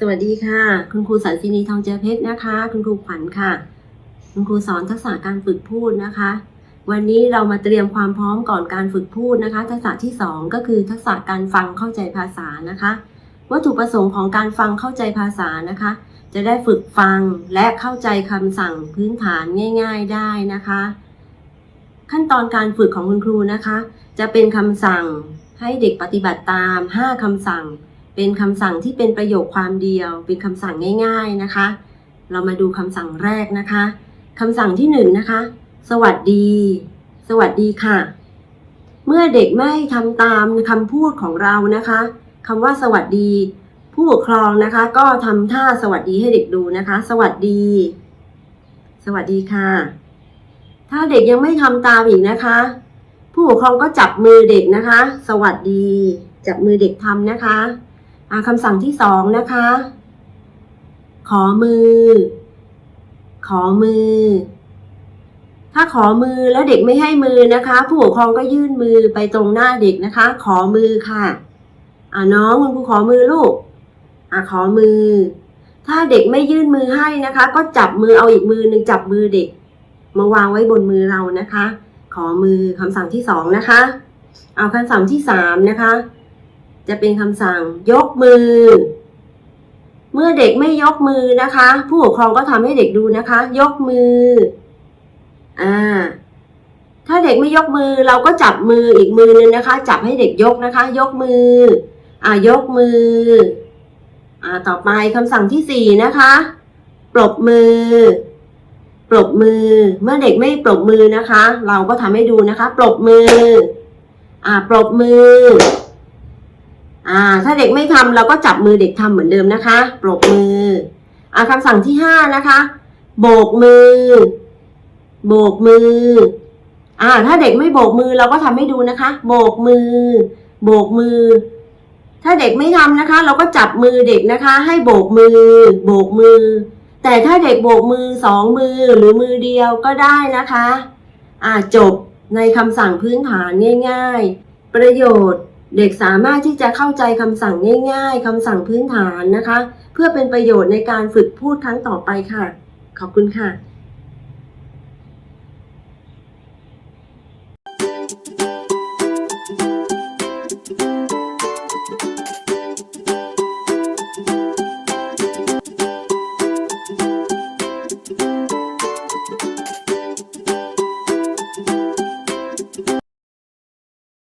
สวัสดีค่ะ คุณครูสันสินีทองเจอเพชรนะคะ คุณครูขวัญค่ะ คุณครูสอนทักษะการฝึกพูดนะคะ วันนี้เรามาเตรียมความพร้อมก่อนการฝึกพูดนะคะ ทักษะที่สองก็คือทักษะการฟังเข้าใจภาษานะคะ วัตถุประสงค์ของการฟังเข้าใจภาษานะคะ จะได้ฝึกฟังและเข้าใจคำสั่งพื้นฐานง่าย ๆได้นะคะ ขั้นตอนการฝึกของคุณครูนะคะ จะเป็นคำสั่งให้เด็กปฏิบัติตาม 5คำสั่ง เป็นคำสั่งที่เป็นประโยคความเดียว เป็นคำสั่งง่าย ๆนะคะ เรามาดูคำสั่งแรกนะคะคำสั่งที่หนึ่งนะคะ สวัสดี สวัสดีค่ะ เมื่อเด็กไม่ทำตามคำพูดของเรานะคะคำว่าสวัสดี ผู้ปกครองนะคะ ก็ทำท่าสวัสดีให้เด็กดูนะคะ สวัสดี สวัสดีค่ะ ถ้าเด็กยังไม่ทำตามอีกนะคะ ผู้ปกครองก็จับมือเด็กนะคะ สวัสดี จับมือเด็กทำนะคะ คำสั่งที่สองนะคะ ขอมือ ขอมือ ถ้าขอมือแล้วเด็กไม่ให้มือนะคะ ผู้ปกครองก็ยื่นมือไปตรงหน้าเด็กนะคะ ขอมือค่ะอ่าน้องคุณครูขอมือลูกอ่าขอมือ ถ้าเด็กไม่ยื่นมือให้นะคะ ก็จับมือเอาอีกมือหนึ่งจับมือเด็ก มาวางไว้บนมือเรานะคะ ขอมือคำสั่งที่สองนะคะ เอาคำสั่งที่สามนะคะ จะเป็นคำสั่งยกมือ เมื่อเด็กไม่ยกมือนะคะ ผู้ปกครองก็ทำให้เด็กดูนะคะ ยกมือ อ่า ถ้าเด็กไม่ยกมือเราก็จับมืออีกมือนึงนะคะ จับให้เด็กยกนะคะ ยกมือ อ่ายกมือ อ่าต่อไปคำสั่งที่สี่นะคะปรบมือ ปรบมือ เมื่อเด็กไม่ปรบมือนะคะ เราก็ทำให้ดูนะคะ ปรบมือ อ่า ปรบมือ อ่า ถ้าเด็กไม่ทำเราก็จับมือเด็กทำเหมือนเดิมนะคะปรบมือ อ่าคำสั่งที่ห้านะคะ โบกมือ โบกมือ อ่า ถ้าเด็กไม่โบกมือเราก็ทำให้ดูนะคะ โบกมือ โบกมือ ถ้าเด็กไม่ทำนะคะ เราก็จับมือเด็กนะคะ ให้โบกมือ โบกมือ แต่ถ้าเด็กโบกมือสองมือหรือมือเดียวก็ได้นะคะ อ่าจบในคำสั่งพื้นฐานง่าย ๆ ประโยชน์ เด็กสามารถที่จะเข้าใจคำสั่งง่าย ๆคำสั่งพื้นฐานนะคะ เพื่อเป็นประโยชน์ในการฝึกพูดครั้งต่อไปค่ะ ขอบคุณค่ะ